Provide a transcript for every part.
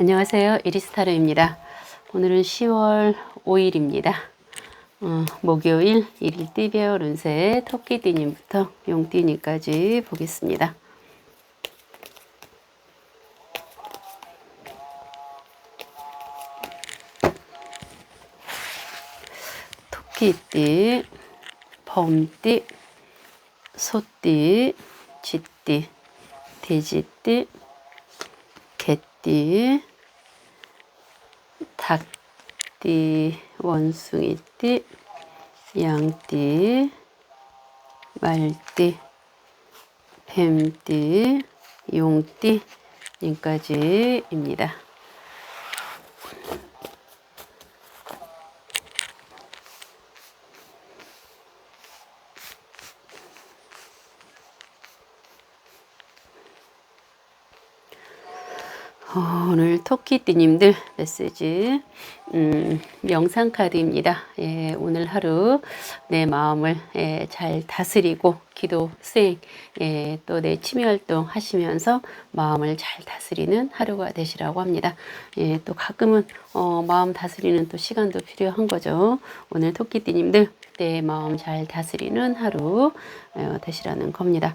안녕하세요. 이리스타르입니다. 오늘은 10월 5일입니다. 어, 목요일 일일 띠별 운세 토끼띠님부터 용띠님까지 보겠습니다. 토끼띠, 범띠, 소띠, 쥐띠, 돼지띠, 개 띠, 닭띠, 원숭이띠, 양띠, 말띠, 뱀띠, 용띠, 님까지입니다. 오늘 토끼띠님들 메시지 음, 명상 카드입니다. 예, 오늘 하루 내 마음을 예, 잘 다스리고 기도 수행 예, 또 내 취미 활동 하시면서 마음을 잘 다스리는 하루가 되시라고 합니다. 예, 또 가끔은 어, 마음 다스리는 또 시간도 필요한 거죠. 오늘 토끼띠님들 내 마음 잘 다스리는 하루 어, 되시라는 겁니다.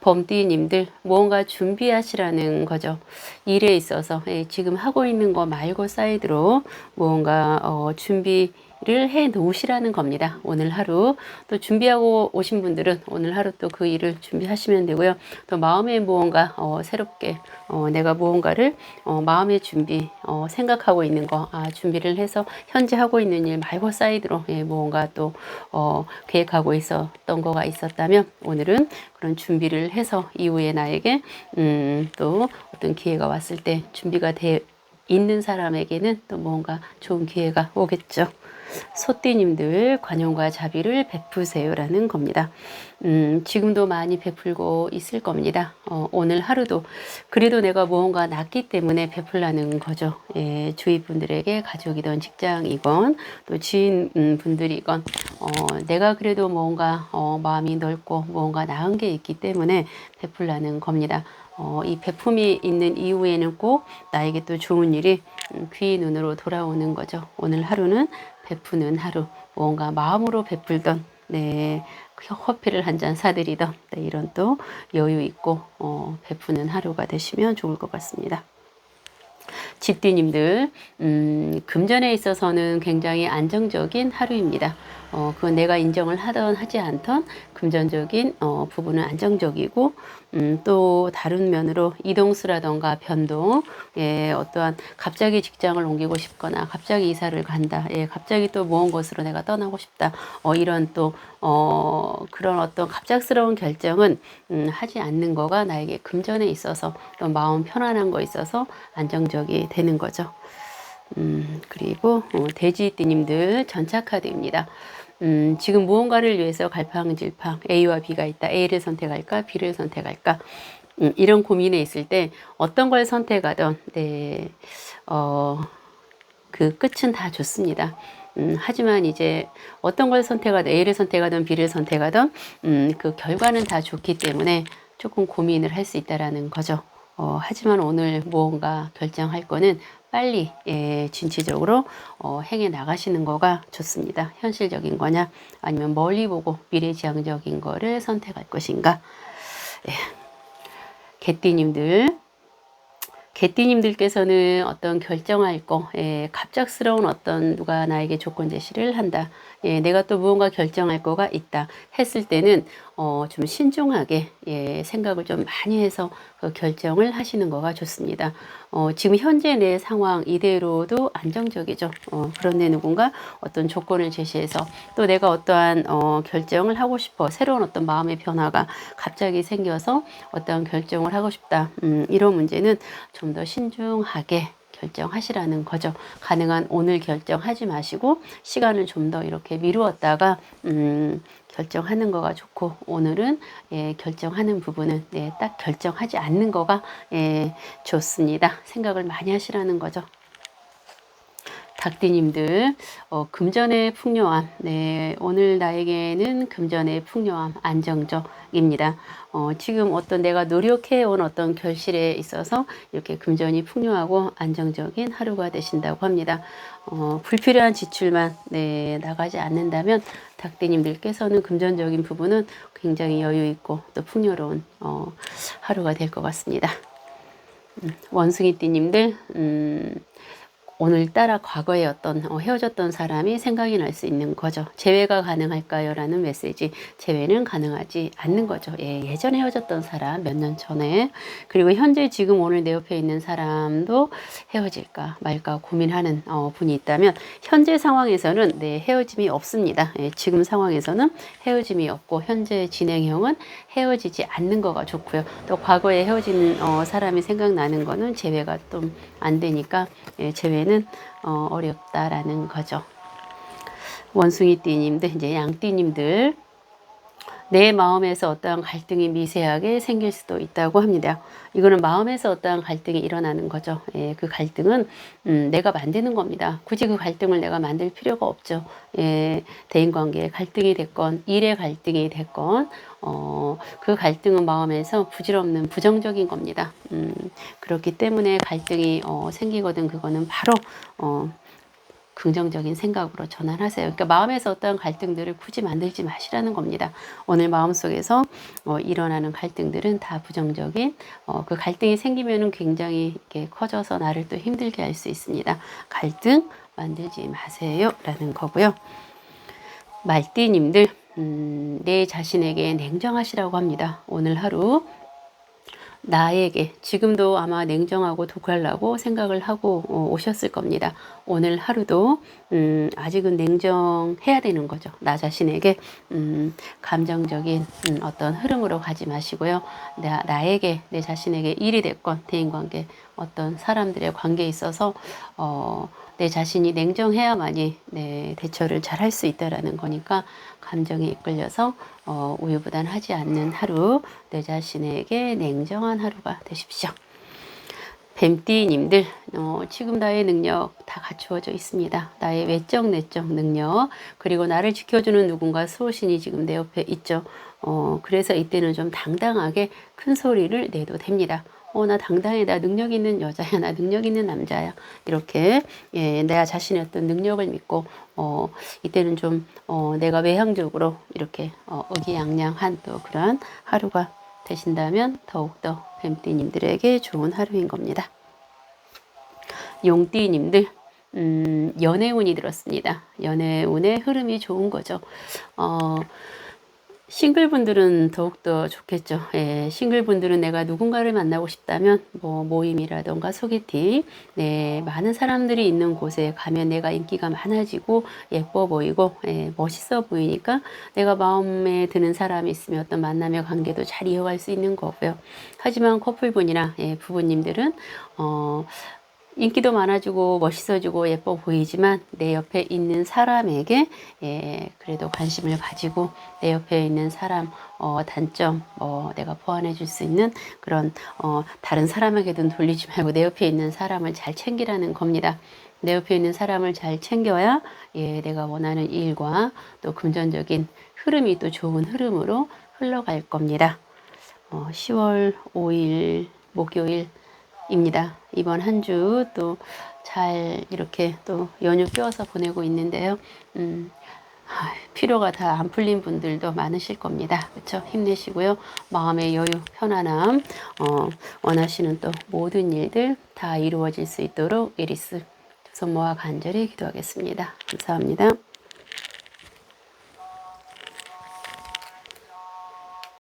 범띠님들 무언가 준비하시라는 거죠. 일에 있어서 예, 지금 하고 있는 거 말고 사이드로 무언가 어, 준비 를 해 놓으시라는 겁니다. 오늘 하루 또 준비하고 오신 분들은 오늘 하루 또 그 일을 준비하시면 되고요. 또 마음의 무언가 어, 새롭게 어, 내가 무언가를 어, 마음의 준비 어, 생각하고 있는 거 아, 준비를 해서 현재 하고 있는 일 말고 사이드로 예, 무언가 또 어, 계획하고 있었던 거가 있었다면 오늘은 그런 준비를 해서 이후에 나에게 음, 또 어떤 기회가 왔을 때 준비가 돼 있는 사람에게는 또 뭔가 좋은 기회가 오겠죠. 소띠님들 관용과 자비를 베푸세요라는 겁니다. 음, 지금도 많이 베풀고 있을 겁니다. 어, 오늘 하루도 그래도 내가 무언가 났기 때문에 베풀라는 거죠. 예, 주위 분들에게 가족이든 직장이건 또 지인 음, 분들이건 어, 내가 그래도 뭔가 어, 마음이 넓고 무언가 나은 게 있기 때문에 베풀라는 겁니다. 어, 이 베품이 있는 이후에는 꼭 나에게 또 좋은 일이 음, 귀 눈으로 돌아오는 거죠. 오늘 하루는 베푸는 하루, 뭔가 마음으로 베풀던 네, 커피를 한 잔 사드리던 네, 이런 또 여유 있고 어, 베푸는 하루가 되시면 좋을 것 같습니다. 집디님들 음, 금전에 있어서는 굉장히 안정적인 하루입니다. 어, 그건 내가 인정을 하던 하지 않던 금전적인 어, 부분은 안정적이고 음, 또 다른 면으로 이동수라던가 변동, 예, 어떠한 갑자기 직장을 옮기고 싶거나 갑자기 이사를 간다, 예, 갑자기 또먼 곳으로 내가 떠나고 싶다, 어, 이런 또 어, 그런 어떤 갑작스러운 결정은 음, 하지 않는 거가 나에게 금전에 있어서 또 마음 편안한 거 있어서 안정적이 되는 거죠. 음, 그리고 어, 돼지띠님들 전차 카드입니다. 음, 지금 무언가를 위해서 갈팡질팡 A와 B가 있다. A를 선택할까? B를 선택할까? 음, 이런 고민에 있을 때 어떤 걸 선택하던 네, 어, 그 끝은 다 좋습니다. 음, 하지만 이제 어떤 걸 선택하든 A를 선택하든 B를 선택하든 음, 그 결과는 다 좋기 때문에 조금 고민을 할 수 있다라는 거죠. 어, 하지만 오늘 무언가 결정할 거는 빨리 예, 진취적으로 어, 행해 나가시는 거가 좋습니다. 현실적인 거냐 아니면 멀리 보고 미래지향적인 거를 선택할 것인가. 예. 개띠님들 개띠님들께서는 어떤 결정할 거, 예, 갑작스러운 어떤 누가 나에게 조건 제시를 한다. 예, 내가 또 무언가 결정할 거가 있다. 했을 때는 어, 좀 신중하게 예, 생각을 좀 많이 해서 그 결정을 하시는 거가 좋습니다. 어, 지금 현재 내 상황 이대로도 안정적이죠. 어, 그런데 누군가 어떤 조건을 제시해서 또 내가 어떠한 어, 결정을 하고 싶어 새로운 어떤 마음의 변화가 갑자기 생겨서 어떠한 결정을 하고 싶다. 음, 이런 문제는 좀 더 신중하게 결정하시라는 거죠. 가능한 오늘 결정하지 마시고 시간을 좀 더 이렇게 미루었다가 음, 결정하는 거가 좋고 오늘은 예, 결정하는 부분은 예, 딱 결정하지 않는 거가 예, 좋습니다. 생각을 많이 하시라는 거죠. 닭띠님들 어, 금전의 풍요함. 네 오늘 나에게는 금전의 풍요함 안정적입니다. 어, 지금 어떤 내가 노력해온 어떤 결실에 있어서 이렇게 금전이 풍요하고 안정적인 하루가 되신다고 합니다. 어, 불필요한 지출만 네, 나가지 않는다면 닭띠님들께서는 금전적인 부분은 굉장히 여유 있고 또 풍요로운 어, 하루가 될 것 같습니다. 음, 원숭이띠님들 음, 오늘따라 과거에 어떤 어, 헤어졌던 사람이 생각이 날 수 있는 거죠. 재회가 가능할까요? 라는 메시지. 재회는 가능하지 않는 거죠. 예, 예전에 헤어졌던 사람, 몇 년 전에. 그리고 현재 지금 오늘 내 옆에 있는 사람도 헤어질까 말까 고민하는 어, 분이 있다면, 현재 상황에서는 네, 헤어짐이 없습니다. 예, 지금 상황에서는 헤어짐이 없고, 현재 진행형은 헤어지지 않는 거가 좋고요. 또 과거에 헤어진 어, 사람이 생각나는 거는 재회가 좀 안 되니까, 예, 재회는 어, 어렵다라는 거죠. 원숭이띠님들, 이제 양띠님들, 내 마음에서 어떠한 갈등이 미세하게 생길 수도 있다고 합니다. 이거는 마음에서 어떠한 갈등이 일어나는 거죠. 예, 그 갈등은 음, 내가 만드는 겁니다. 굳이 그 갈등을 내가 만들 필요가 없죠. 예, 대인관계의 갈등이 됐건 일의 갈등이 됐건 어, 그 갈등은 마음에서 부질없는 부정적인 겁니다. 음, 그렇기 때문에 갈등이 어, 생기거든 그거는 바로 어, 긍정적인 생각으로 전환하세요. 그러니까 마음에서 어떤 갈등들을 굳이 만들지 마시라는 겁니다. 오늘 마음속에서 어, 일어나는 갈등들은 다 부정적인 어, 그 갈등이 생기면은 굉장히 이렇게 커져서 나를 또 힘들게 할 수 있습니다. 갈등 만들지 마세요 라는 거고요. 말띠님들 음, 내 자신에게 냉정하시라고 합니다. 오늘 하루 나에게 지금도 아마 냉정하고 독하려고 생각을 하고 어, 오셨을 겁니다. 오늘 하루도 음, 아직은 냉정해야 되는 거죠. 나 자신에게 음, 감정적인 음, 어떤 흐름으로 가지 마시고요. 나, 나에게 내 자신에게 일이 됐건 대인관계 어떤 사람들의 관계에 있어서 어, 내 자신이 냉정해야만이 내 대처를 잘 할 수 있다라는 거니까 감정에 이끌려서 어, 우유부단하지 않는 하루 내 자신에게 냉정한 하루가 되십시오. 뱀띠님들 어, 지금 나의 능력 다 갖추어져 있습니다. 나의 외적 내적 능력 그리고 나를 지켜주는 누군가 수호신이 지금 내 옆에 있죠. 어, 그래서 이때는 좀 당당하게 큰 소리를 내도 됩니다. 어, 나 당당해. 나 능력 있는 여자야. 나 능력 있는 남자야. 이렇게, 예, 내가 자신의 어떤 능력을 믿고, 어, 이때는 좀, 어, 내가 외향적으로 이렇게, 어, 의기양양한 또 그런 하루가 되신다면 더욱더 뱀띠님들에게 좋은 하루인 겁니다. 용띠님들, 음, 연애운이 들었습니다. 연애운의 흐름이 좋은 거죠. 어, 싱글분들은 더욱더 좋겠죠. 예, 싱글분들은 내가 누군가를 만나고 싶다면 뭐 모임이라던가 소개팅, 네, 많은 사람들이 있는 곳에 가면 내가 인기가 많아지고 예뻐 보이고 예, 멋있어 보이니까 내가 마음에 드는 사람이 있으면 어떤 만남의 관계도 잘 이어갈 수 있는 거고요. 하지만 커플분이나 예, 부부님들은 어, 인기도 많아지고 멋있어지고 예뻐 보이지만 내 옆에 있는 사람에게 예, 그래도 관심을 가지고 내 옆에 있는 사람 어, 단점 어, 내가 보완해 줄 수 있는 그런 어, 다른 사람에게도 돌리지 말고 내 옆에 있는 사람을 잘 챙기라는 겁니다. 내 옆에 있는 사람을 잘 챙겨야 예, 내가 원하는 일과 또 금전적인 흐름이 또 좋은 흐름으로 흘러갈 겁니다. 어, 10월 5일 목요일 입니다. 이번 한 주 또 잘 이렇게 또 연휴 끼워서 보내고 있는데요. 음, 피로가 다 안 풀린 분들도 많으실 겁니다. 그렇죠? 힘내시고요. 마음의 여유, 편안함, 어, 원하시는 또 모든 일들 다 이루어질 수 있도록 에리스 두 손 모아 간절히 기도하겠습니다. 감사합니다.